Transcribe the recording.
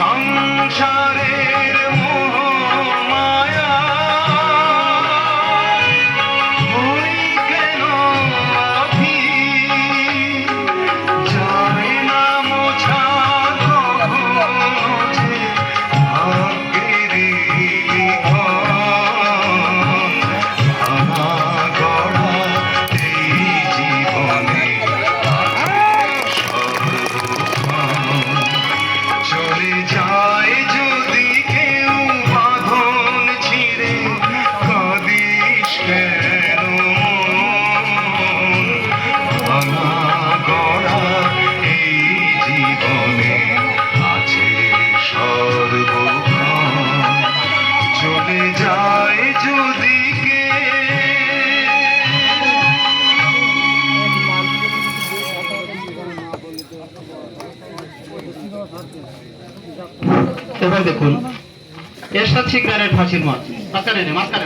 সংসারে এবার দেখুন এরশাদ শিকদারের ফাঁসির মাছ মাঝখানে মাঝখানে।